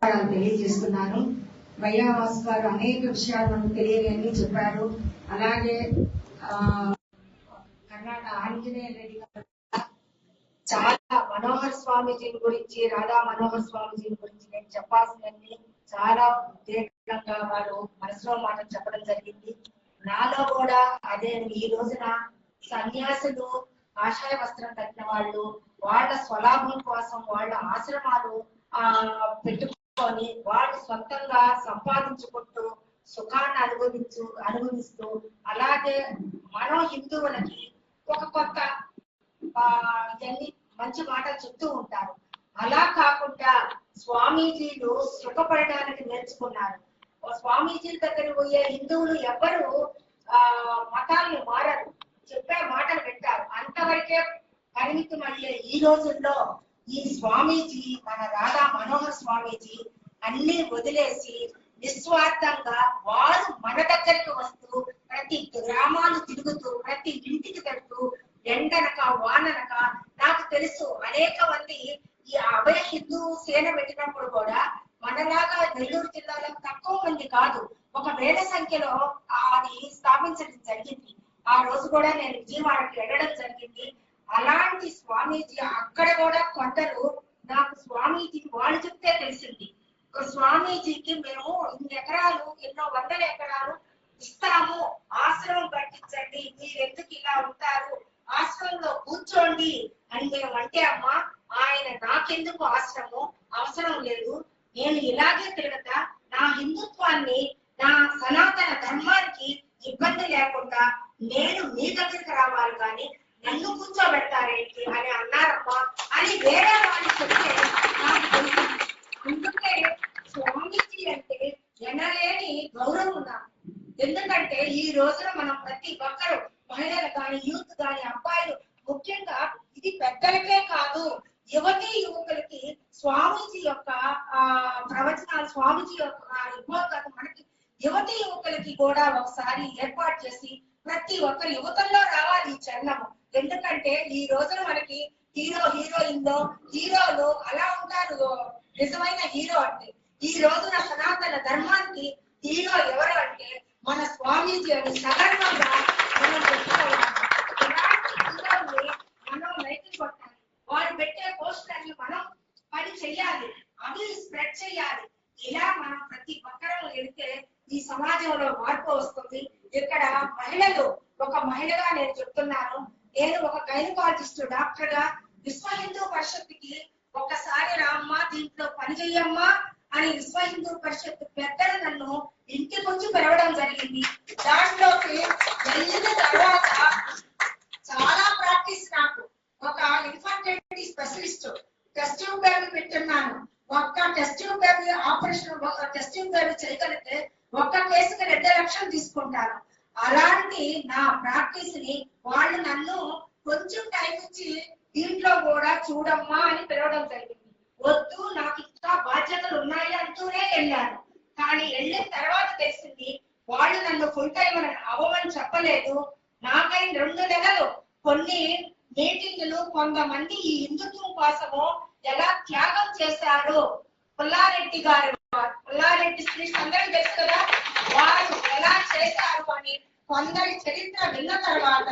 నమస్కారాలు తెలియజేస్తున్నాను భయ్యావాస్ గారు అనేక విషయాలు మనకు తెలియని చెప్పారు. అలాగే ఆ, కర్ణాటక ఆంజనేయ రెడ్డి గారు చాలా మనోహర్ స్వామిజీని గురించి రాధా మనోహర్ స్వామిజీని గురించి నేను చెప్పాల్సినవి చాలా ఉద్రేకంగా వారు మనసులో మాట చెప్పడం జరిగింది. నాలో కూడా అదే ఈ రోజున సన్యాసులు ఆశయ వస్త్రం కట్టిన వాళ్ళు వాళ్ళ స్వలాభం కోసం వాళ్ళ ఆశ్రమాలు ఆ పెట్టుకొని వాళ్ళు సొంతంగా సంపాదించుకుంటూ సుఖాన్ని అనుభవించు అనుభవిస్తూ అలాగే మనం హిందువులకి ఒక కొత్త ఇవన్నీ మంచి మాటలు చెప్తూ ఉంటారు. అలా కాకుండా స్వామీజీలు సుఖపడడానికి నేర్చుకున్నారు. స్వామీజీల దగ్గర పోయే హిందువులు ఎవ్వరు ఆ మతాల్ని మారరు. చెప్పే మాటలు పెట్టారు అంతవరకే పరిమితం అయ్యే ఈ రోజుల్లో ఈ స్వామీజీ మన రాధా మనోహర్ స్వామీజీ అన్ని వదిలేసి నిస్వార్థంగా వారు మన దగ్గరికి వస్తూ ప్రతి గ్రామాలు తిరుగుతూ ప్రతి ఇంటికి తడుతూ ఎండనక వాననక నాకు తెలుసు అనేక మంది ఈ అభయ హిందూ సేన పెట్టినప్పుడు కూడా మనలాగా నెల్లూరు జిల్లాలో తక్కువ మంది కాదు. ఒక వేల సంఖ్యలో అది స్థాపించడం జరిగింది. ఆ రోజు కూడా నేను విజయవాడకి వెళ్ళడం జరిగింది. అలాంటి స్వామీజీ అక్కడ కూడా కొందరు నాకు స్వామీజీ వాళ్ళు చెప్తే తెలిసింది. స్వామీజీకి మేము ఇన్ని ఎకరాలు ఎన్నో వందల ఎకరాలు ఇస్తాము. ఆశ్రమం కట్టించండి. మీరు ఎందుకు ఇలా ఉంటారు? ఆశ్రమంలో కూర్చోండి అని మేము అంటే అమ్మా ఆయన నాకెందుకు ఆశ్రమం? అవసరం లేదు. నేను ఇలాగే తిరగతా నా హిందుత్వాన్ని నా సనాతన ధర్మానికి ఇబ్బంది లేకుండా నేను మీ దగ్గరికి రావాలి కానీ నన్ను కూర్చోబెడతారేంటి అని అన్నారమ్మా. అని వేరే వాళ్ళు చెప్తే నాకు తెలిసింది. అందుకే స్వామీజీ అంటే ఎనలేని గౌరవం నాకు ఎందుకంటే ఈ రోజున మనం ప్రతి ఒక్కరు మహిళలు కానీ యూత్ కానీ అబ్బాయిలు ముఖ్యంగా ఇది పెద్దలకే కాదు యువతి యువకులకి స్వామీజీ యొక్క ఆ ప్రవచనాలు స్వామీజీ యొక్క ఉద్భోగత మనకి యువతి యువకులకి కూడా ఒకసారి ఏర్పాటు చేసి ప్రతి ఒక్క యువతల్లో రావాలి ఈ చరణము. ఎందుకంటే ఈ రోజున మనకి హీరో హీరోయిన్లో హీరోలు అలా ఉంటారు. నిజమైన హీరో అంటే ఈ రోజున సనాతన ధర్మానికి హీరో ఎవరు అంటే మన స్వామీజీ అని సగర్వంగా మనం చెప్పుకోవాలి. మనం కొట్టాలి. వారు పెట్టే పోస్టర్లు మనం పని చెయ్యాలి. అవి స్ప్రెడ్ చేయాలి ఇలా మనం ప్రతి ఒక్కరం వెళితే ఈ సమాజంలో మార్పు వస్తుంది. ఇక్కడ మహిళలు ఒక మహిళగా నేను చెప్తున్నాను. నేను ఒక గైనకాలజిస్ట్ డాక్టర్గా విశ్వ హిందూ పరిషత్కి ఒక్కసారి రామ్మా దీంట్లో పని చెయ్యమ్మా అని విశ్వ హిందూ పరిషత్ పెద్దలు నన్ను ఇంటికి వచ్చి పిలవడం జరిగింది. దాంట్లోకి వెళ్ళిన తర్వాత చాలా ప్రాక్టీస్ నాకు. ఒక ఇన్ఫర్టిలిటీ స్పెషలిస్ట్ టెస్ట్ ట్యూబ్ పెట్టున్నాను. ఒక్క టెస్ట్ ట్యూబ్ ఆపరేషన్ ఒక టెస్ట్ ట్యూబ్ చేయగలిగితే ఒక్క కేసుకి రెండు లక్షలు తీసుకుంటాను అలాంటి నా ప్రాక్టీస్ని వాళ్ళు నన్ను కొంచెం టైం ఇచ్చి దీంట్లో కూడా చూడమ్మా అని పిలవడం జరిగింది. వద్దు నాకు ఇంకా బాధ్యతలు ఉన్నాయి అంటూనే వెళ్ళాను. కానీ వెళ్ళిన తర్వాత తెలిసింది వాళ్ళు నన్ను ఫుల్ టైం అవ్వమని చెప్పలేదు. నాకై రెండు నెలలు కొన్ని మీటింగ్లు కొంతమంది ఈ హిందుత్వం కోసము ఎలా త్యాగం చేశారు పుల్లారెడ్డి గారు పుల్లారెడ్డి శ్రీ అందరికీ తెలుసు కదా వారు ఎలా చేశారు అని కొందరి చరిత్ర విన్న తర్వాత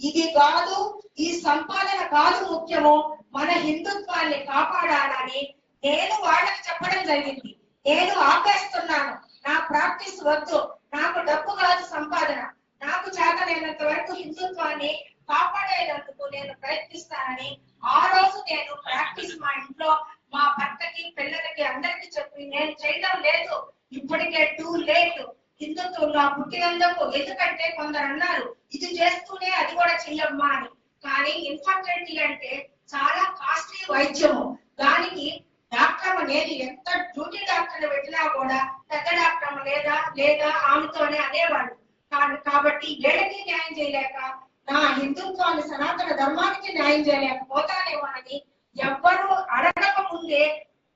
ఇది కాదు ఈ సంపాదన కాదు ముఖ్యము మన హిందుత్వాన్ని కాపాడాలని నేను వాళ్ళకి చెప్పడం జరిగింది. నేను ఆపేస్తున్నాను. నా ప్రాక్టీస్ వద్దు. నాకు డబ్బు కాదు సంపాదన. నాకు చేతనైనంత వరకు హిందుత్వాన్ని కాపాడేటందుకు నేను ప్రయత్నిస్తానని ఆ రోజు నేను ప్రాక్టీస్ మా ఇంట్లో మా భర్తకి పిల్లలకి అందరికి చెప్పి నేను చేయడం లేదు. ఇప్పటికే టూ లేట్ హిందుత్వంలో పుట్టినందుకు. ఎందుకంటే కొందరు అన్నారు ఇది చేస్తూనే అది కూడా చెయ్యమ్మా అని. కానీ ఇన్ఫర్టిలిటీ అంటే చాలా కాస్ట్లీ వైద్యము. దానికి డాక్టర్ అనేది నేను ఎంత డ్యూటీ డాక్టర్ పెట్టినా కూడా పెద్ద డాక్టర్ లేదా లేదా ఆమెతోనే అనేవాళ్ళు. కాబట్టి ఏడకి న్యాయం చేయలేక నా హిందుత్వాన్ని సనాతన ధర్మానికి న్యాయం చేయలేకపోతానేమోనని ఎవ్వరూ అడగక ముందే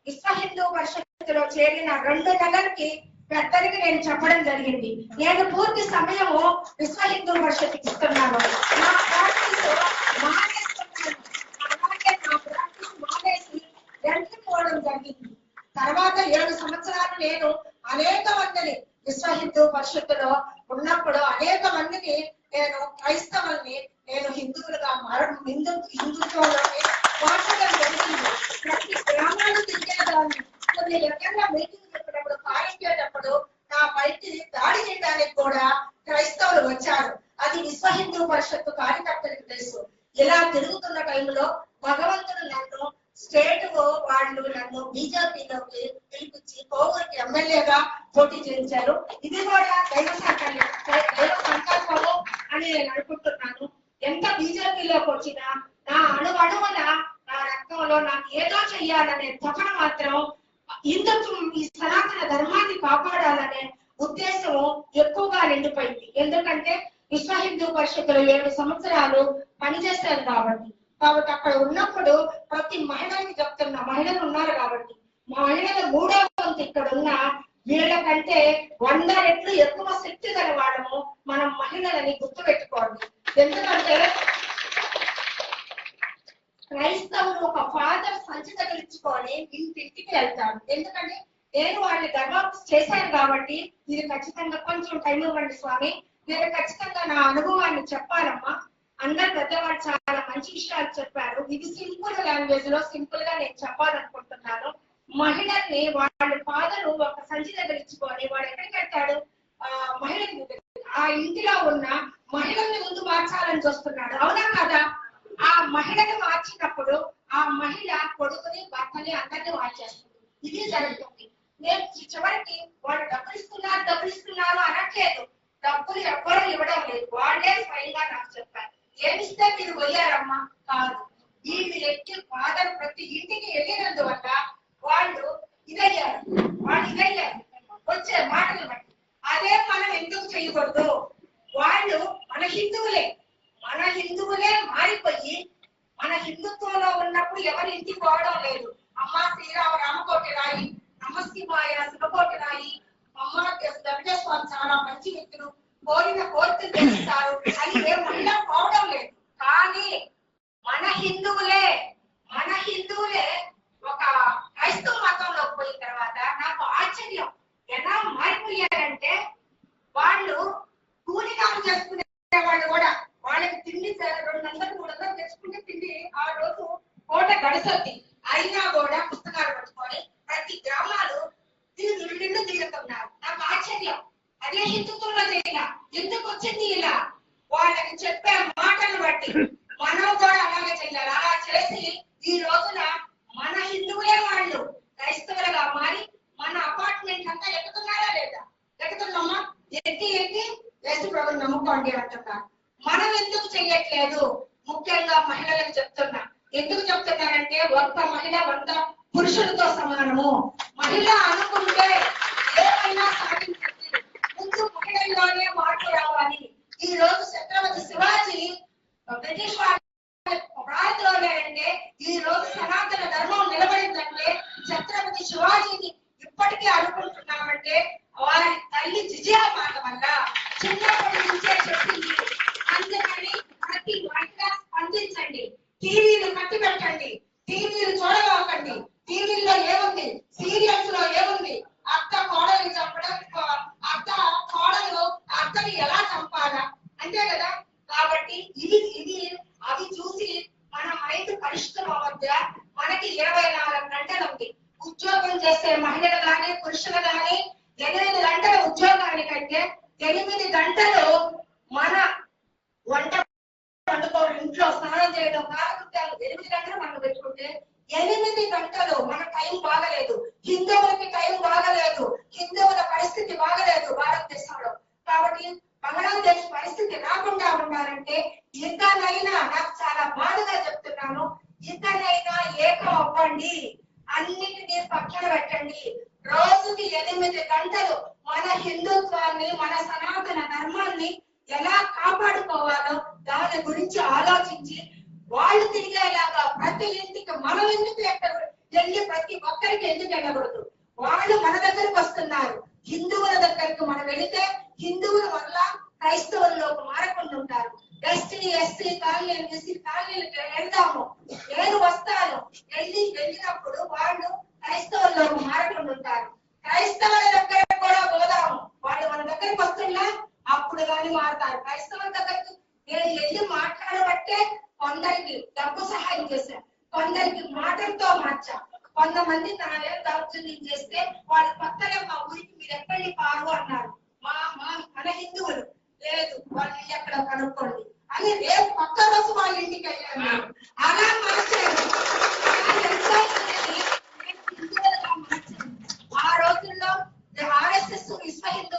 విశ్వ హిందూ పరిషత్తులో చేరిన రెండు నెలలకి పెద్దలకి నేను చెప్పడం జరిగింది. నేను పూర్తి సమయము విశ్వ హిందూ పరిషత్కి ఇస్తున్నాను. నా ప్రాక్టీస్ మానేస్తున్నాను. అలాగే నా ప్రాక్టీస్ మానేసి వెళ్ళిపోవడం జరిగింది. తర్వాత తర్వాత ఏడు సంవత్సరాలు నేను అనేక మందిని విశ్వ హిందూ పరిషత్తులో ఉన్నప్పుడు అనేక మందిని నేను క్రైస్తవుల్ని నేను హిందువులుగా మార హిందూ హిందుత్వంలోనే మార్చడం జరిగింది ప్రతి గ్రామాలు తిరిగేదాన్ని కొన్ని రకంగా మీటింగ్ చెప్పినప్పుడు పాలించేటప్పుడు నా పైకి దాడి చేయడానికి కూడా క్రైస్తవులు వచ్చారు అది విశ్వ హిందూ పరిషత్తు కార్యకర్తలకు తెలుసు ఇలా తిరుగుతున్న టైంలో భగవంతుడు నన్ను స్టేట్ వాళ్ళు నన్ను బీజేపీలోకి పిలిపించి కోవూరుకి ఎమ్మెల్యేగా పోటీ చేయించారు ఇది కూడా దైవ సంకల్పం దైవ సంకల్పము అని నేను అనుకుంటున్నాను ఎంత బీజేపీలోకి వచ్చినా నా అణు నా రక్తంలో నాకు ఏదో చెయ్యాలనే తపన మాత్రం హిందుత్వం ఈ సనాతన ధర్మాన్ని కాపాడాలనే ఉద్దేశం ఎక్కువగా నిండిపోయింది. ఎందుకంటే విశ్వ హిందూ పరిషత్తులు ఏడు సంవత్సరాలు పనిచేశాను కాబట్టి. కాబట్టి అక్కడ ఉన్నప్పుడు ప్రతి మహిళకి చెప్తున్నా మహిళలు ఉన్నారు కాబట్టి. మా మహిళలు మూడో వంతు ఇక్కడ ఉన్న వీళ్ళకంటే వంద రెట్లు ఎక్కువ శక్తి గల వాళ్ళము మనం మహిళలని గుర్తు పెట్టుకోండి ఎందుకంటే క్రైస్తవులు ఒక ఫాదర్ సంచి తగిలించుకొని ఇంటింటికి వెళ్తాడు ఎందుకంటే నేను వాళ్ళని గర్వం చేశాను కాబట్టి ఇది ఖచ్చితంగా కొంచెం టైం ఇవ్వండి స్వామి. నేను ఖచ్చితంగా నా అనుభవాన్ని చెప్పాలమ్మా అందరు పెద్దవాళ్ళు చాలా మంచి విషయాలు చెప్పారు. ఇది సింపుల్ లాంగ్వేజ్లో సింపుల్గా నేను చెప్పాలనుకుంటున్నాను. మహిళల్ని వాళ్ళ ఫాదరు ఒక సంచి దగ్గర ఇచ్చుకొని వాడు ఎక్కడికి వెళ్తాడు? ఆ మహిళ ఆ ఇంటిలో ఉన్న మహిళల్ని ముందు మార్చాలని చూస్తున్నాడు. అవునా కదా? ఆ మహిళని మార్చినప్పుడు ఆ మహిళ కొడుకుని భర్తని అందరినీ మార్చేస్తుంది. ఇది జరుగుతుంది. నేను చివరికి వాళ్ళు డబ్బులు ఇస్తున్నారు డబ్బులు ఇస్తున్నారు అనట్లేదు. డబ్బులు ఎవ్వరు ఇవ్వడం లేదు. వాళ్ళే స్వయంగా నాకు చెప్పారు. ఏమిస్తే మీరు పోయారమ్మా కాదు. ఈ వ్యక్తి ఫాదర్ ప్రతి ఇంటికి వెళ్ళినందువల్ల వాళ్ళు ఇదయ్యారు. వాళ్ళు ఇదయ్యారు. వచ్చే మాటలు బట్టి. అదే మనం ఎందుకు చేయకూడదు? వాళ్ళు హిందువులే. మన హిందువులే మారిపోయి మన హిందుత్వంలో ఉన్నప్పుడు ఎవరి ఇంటికి పోవడం లేదు. అమ్మ శ్రీరామ రామకోటి రాయి నమస్కాయ శివకోటి రాయి. అమ్మ వెంకటేశ్వర చాలా మంచి వ్యక్తులు. కోరిన కోరికలు చేస్తారు అని ఏ మహిళ పోవడం లేదు. కానీ మన హిందువులే మన హిందువులే ఒక క్రైస్తవ మతంలోకి పోయిన తర్వాత నాకు ఆశ్చర్యం. ఎలా మారిపోయారంటే వాళ్ళు కూలినాలు చేసుకునే వాళ్ళు కూడా వాళ్ళకి తిండి సరే రెండు వందలు మూడు వందలు తెచ్చుకుంటే తిండి ఆ రోజు కోట గడిసొద్ది. అయినా కూడా పుస్తకాలు పట్టుకొని ప్రతి గ్రామాలు నిండు తిరుగుతున్నారు నాకు ఆశ్చర్యం. అదే హిందుత్వంలో ఇలా ఎందుకు వచ్చింది ఇలా? వాళ్ళకి చెప్పే మాటలు బట్టి. మనం కూడా అలాగే చెయ్యాలి. అలా చేసి ఈ రోజున మన హిందువులే వాళ్ళు క్రైస్తవులుగా మారి మన అపార్ట్మెంట్ అంతా ఎక్కుతున్నారా లేదా? ఎక్కుతున్నామా ఎక్కి ఎక్కి యేసు ప్రభుని నమ్ముకోండి అంటున్నారు. మనం ఎందుకు చెయ్యట్లేదు? ముఖ్యంగా మహిళలకు చెప్తున్నా. ఎందుకు చెప్తున్నారంటే ఒక్క మహిళ వంద పురుషులతో సమానము. మహిళ అనుకుంటే ఏమైనా సాధించండి. ముందు మహిళల్లోనే మార్పు రావాలి. ఈ రోజు ఛత్రపతి శివాజీ బ్రిటిష్ వారి అంటే ఈ రోజు సనాతన ధర్మం నిలబడిందంటే ఛత్రపతి శివాజీని ఇప్పటికీ అనుకుంటున్నామంటే వారి తల్లి విజయమాత వల్ల చిన్నప్పటి నుంచే చెప్పింది అందుకని ప్రతి మహిళ స్పందించండి టీవీలు కట్టి పెట్టండి టీవీలు చూడవాకండి టీవీల్లో ఏముంది సీరియల్స్లో ఏముంది అత్త కోడలు చంపడం కో- అత్త కోడలు అత్తని ఎలా చంపాలా అంతే కదా కాబట్టి ఇది ఇది అవి చూసి మన మైండ్ పరిష్కరం అవ్వద్దా మనకి ఇరవై నాలుగు గంటలు ఉంది ఉద్యోగం చేసే మహిళలు గాని పురుషులు కానీ ఎనిమిది గంటల ఉద్యోగానికంటే ఎనిమిది గంటలు మన వంట వండుకోవడం ఇంట్లో స్నానం చేయడం కాలకృత్యాలు ఎనిమిది గంటలు మనం పెట్టుకుంటే ఎనిమిది గంటలు మన టైం బాగలేదు. హిందువులకి టైం బాగలేదు. హిందువుల పరిస్థితి బాగలేదు భారతదేశంలో కాబట్టి బంగ్లాదేశ్ పరిస్థితి రాకుండా ఉండాలంటే ఇద్దరైనా నాకు చాలా బాధగా చెప్తున్నాను అవ్వండి. అన్నిటినీ పక్కన పెట్టండి. రోజుకి ఎనిమిది గంటలు మన హిందుత్వాన్ని మన సనాతన ధర్మాన్ని ఎలా కాపాడుకోవాలో దాని గురించి ఆలోచించి వాళ్ళు తిరిగేలాగా ప్రతి ఇంటికి మనం ఎందుకు ఎక్కడ వెళ్ళి ప్రతి ఒక్కరికి ఎందుకు వెళ్ళకూడదు? వాళ్ళు మన దగ్గరకు వస్తున్నారు. హిందువుల దగ్గరకు మనం వెళితే హిందువుల వల్ల క్రైస్తవుల్లోకి మారకుండా ఉంటారు. ఎస్టీ ఎస్సీ కాలనీలు ఎస్సీ కాలనీలకు వెళ్దాము. నేను వస్తాను వెళ్ళి వెళ్ళినప్పుడు వాళ్ళు క్రైస్తవుల్లోకి మారకుండా క్రైస్తవుల దగ్గర కూడా పోదాము. వాళ్ళు మన దగ్గరికి వస్తున్నా అప్పుడు కానీ మారుతారు. క్రైస్తవుల దగ్గరకు నేను వెళ్ళి మాట్లాడబట్టే కొందరికి డబ్బు సహాయం చేశాను కొందరికి మాటలతో మార్చా కొంతమంది నానే దౌర్జన్యం చేస్తే వాళ్ళు కొత్తగా మా ఊరికి మీరు ఎక్కడికి పారు అన్నారు. మా మా మన హిందువులు. లేదు వాళ్ళు ఎక్కడ కనుక్కోండి. అని రేపు కొత్త రోజు వాళ్ళ ఇంటికి వెళ్ళాను అలా మన అలా ఎంతో మందిని నేను హిందువులుగా మార్చాను. ఆ రోజుల్లో ఆర్ఎస్ఎస్ విశ్వ హిందూ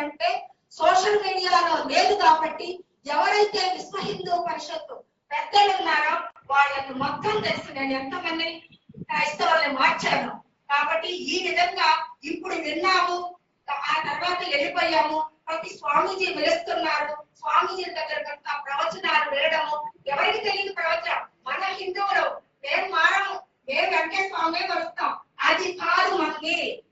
ఏంటంటే సోషల్ మీడియాలో లేదు కాబట్టి ఎవరైతే విశ్వ హిందూ పరిషత్ పెద్దలు ఉన్నారో వాళ్ళకి మొత్తం తెలుసు. నేను ఎంతమంది క్రైస్తవుల్ని మార్చాను. కాబట్టి ఈ విధంగా ఇప్పుడు విన్నాము ఆ తర్వాత వెళ్ళిపోయాము. ప్రతి స్వామీజీ వెలుస్తున్నారు స్వామీజీ దగ్గర కనుక ప్రవచనాలు వినడము. ఎవరికి తెలియదు ప్రవచనం? మన హిందువులు. మేము మారము. మేము వెంకటేశ్వరమే స్వామి వస్తాం అది కాదు మనకి.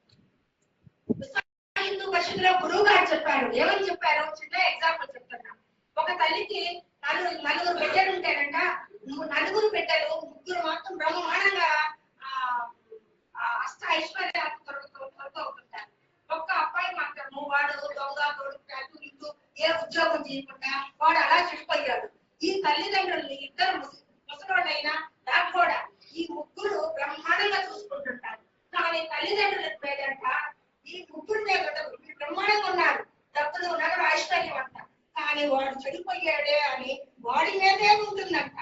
హిందూ పరిషత్లో గురువు గారు చెప్పారు. ఏమని చెప్పారు? చిన్న ఎగ్జాంపుల్ చెప్తున్నా. ఒక తల్లికి నలుగురు నలుగురు బిడ్డలు ఉంటారంట. నలుగురు బిడ్డలు ముగ్గురు మాత్రం బ్రహ్మాండంగా ఆ, అష్ట ఐశ్వర్యాలు త్వరగా త్వరగా ఒక్క అబ్బాయి మాత్రము వాడు దొంగ కొడుకు ఇటు ఏ ఉద్యోగం చేయకుండా వాడు అలా చెడిపోయాడు ఈ తల్లిదండ్రుల్ని ఇద్దరు ముస- ముసలోళ్ళైనా నాకు కూడా ఈ ముగ్గురు బ్రహ్మాండంగా చూసుకుంటుంటారు కానీ తల్లిదండ్రులకు పేదంట ఈ ముగ్గురు మీద వీళ్ళు బ్రహ్మాండంగా ఉన్నారు డబ్బులు నగరు ఐశ్వర్యం అంట కానీ వాడు చెడిపోయాడే అని వాడి మీదే ఉంటుందంట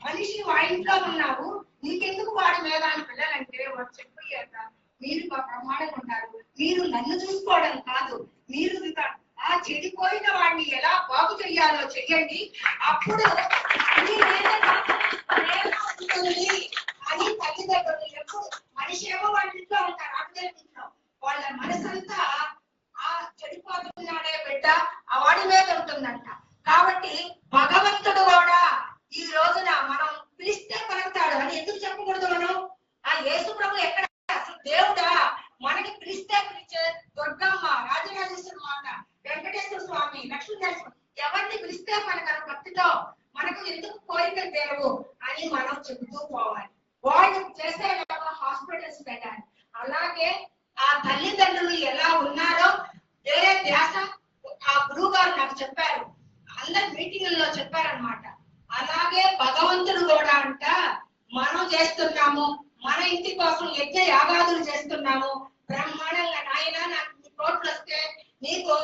మనిషి మా ఇంట్లో ఉన్నావు నీకెందుకు వాడి మీద అని పిల్లలంటే వాడు చెడిపోయాక మీరు మా ప్రమాణంగా ఉన్నారు. మీరు నన్ను చూసుకోవడం కాదు. మీరు ఆ చెడిపోయిన వాడిని ఎలా బాగు చెయ్యాలో చెయ్యండి. అప్పుడు అని తల్లిదండ్రులు ఎప్పుడు మనిషి ఏమో వాళ్ళ ఇంట్లో ఉంటారు. ఆడపిల్లల వాళ్ళ మనసంతా ఆ చెడిపోతున్నాడే బిడ్డ. ఆ వాడి మీద ఉంటుందంట. కాబట్టి భగవంతుడు కూడా ఈ రోజున మనం పిలిస్తే పలుకుతాడు. అని ఎందుకు చెప్పకూడదు మనం? ఆ యేసు ప్రభు ఎక్కడ అసలు దేవుడా మనకి పిలిస్తే పిలిచే దుర్గమ్మ రాజరాజేశ్వర మాత వెంకటేశ్వర స్వామి లక్ష్మీనరసింహ ఎవరిని పిలిస్తే మనకు భక్తితో మనకు ఎందుకు కోరికలు తెరవు అని మనం చెబుతూ పోవాలి వాళ్ళు చేసే హాస్పిటల్స్ పెట్టాలి అలాగే ఆ తల్లిదండ్రులు ఎలా ఉన్నారో వేరే ధ్యాస ఆ గురువు గారు నాకు చెప్పారు అందరి మీటింగుల్లో చెప్పారనమాట అలాగే భగవంతుడు కూడా అంట మనం చేస్తున్నాము. మన ఇంటి కోసం యజ్ఞ యాగాదులు చేస్తున్నాము. బ్రహ్మాండంగా నాయన నాకు కోట్లు వస్తే నీకు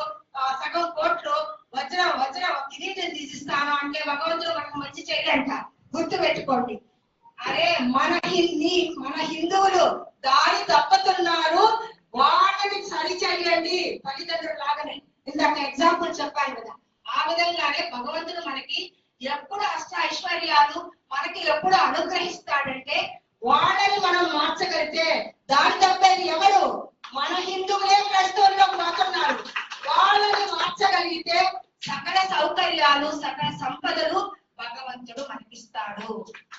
సగం కోట్లు వజ్రం వజ్రం కిరీటం తీసిస్తాను అంటే భగవంతుడు మనకు మంచి చేయడంట గుర్తు పెట్టుకోండి. అరే మన హిందీ మన హిందువులు దారి తప్పుతున్నారు. వాళ్ళని సరి చేయండి తల్లిదండ్రులు లాగానే ఇందాక ఎగ్జాంపుల్ చెప్పాను కదా. ఆ విధంగానే భగవంతుడు మనకి ఎప్పుడు అష్ట ఐశ్వర్య ఎప్పుడు అనుగ్రహిస్తాడంటే వాళ్ళని మనం మార్చగలిగితే దాని తప్పేది ఎవరు? మన హిందువులే ప్రస్తుతంలో మాత్రున్నారు వాళ్ళని మార్చగలిగితే సకల సౌకర్యాలు సకల సంపదలు భగవంతుడు మనకిస్తాడు.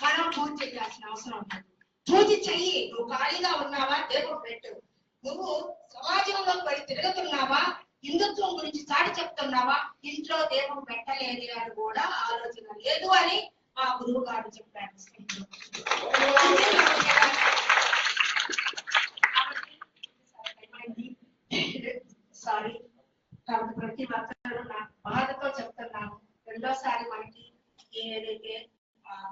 మనం పూజ చేయాల్సిన అవసరం ఉంటుంది పూజ చెయ్యి. నువ్వు ఖాళీగా ఉన్నావా? దేవుడు పెట్టు. నువ్వు సమాజంలో పడి తిరుగుతున్నావా? హిందుత్వం గురించి చాటి చెప్తున్నావా? ఇంట్లో దేవుడు పెట్టలేదు అని కూడా ఆలోచన లేదు అని మా గురువు గారు చెప్పారు. సారీ కాబట్టి ప్రతి ఒక్కరు నాకు బాధతో చెప్తున్నాను. రెండోసారి మనకి ఏదైతే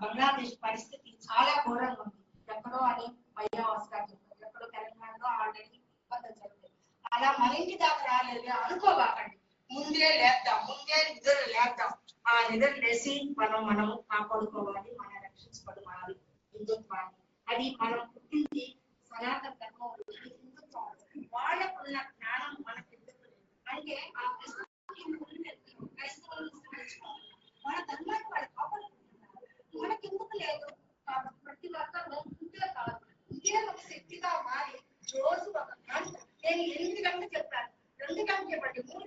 బంగ్లాదేశ్ పరిస్థితి చాలా ఘోరంగా ఉంది. ఎక్కడో అని మయ్యా ఆస్కార్ చెప్పారు ఎక్కడో తెలంగాణలో ఆల్రెడీ ఇబ్బంది జరుగుతుంది అలా మన ఇంటి దాకా రాలేదు అనుకోబాకండి. ముందే లేద్దాం ముందే నిద్ర లేద్దాం ఆ ఎదర్ లేసి మనం మనం కాపాడుకోవాలి మన రక్షించబడాలి హిందుత్వాన్ని. అది మనం పుట్టింది సనాతన ధర్మం హిందుత్వం వాళ్ళకున్న జ్ఞానం మనకి అంటే ఆ క్రైస్తవులు క్రైస్తవులు మన ధర్మాన్ని వాళ్ళు కాపాడుకుంటున్నారు. మనకెందుకు లేదు? కాబట్టి ప్రతి ఒక్కరు ఇంతే కాదు. ఇదే ఒక శక్తిగా మారి రోజు ఒక గంట నేను ఎనిమిది గంటలు చెప్పాను. రెండు గంటలు చెప్పండి. మూడు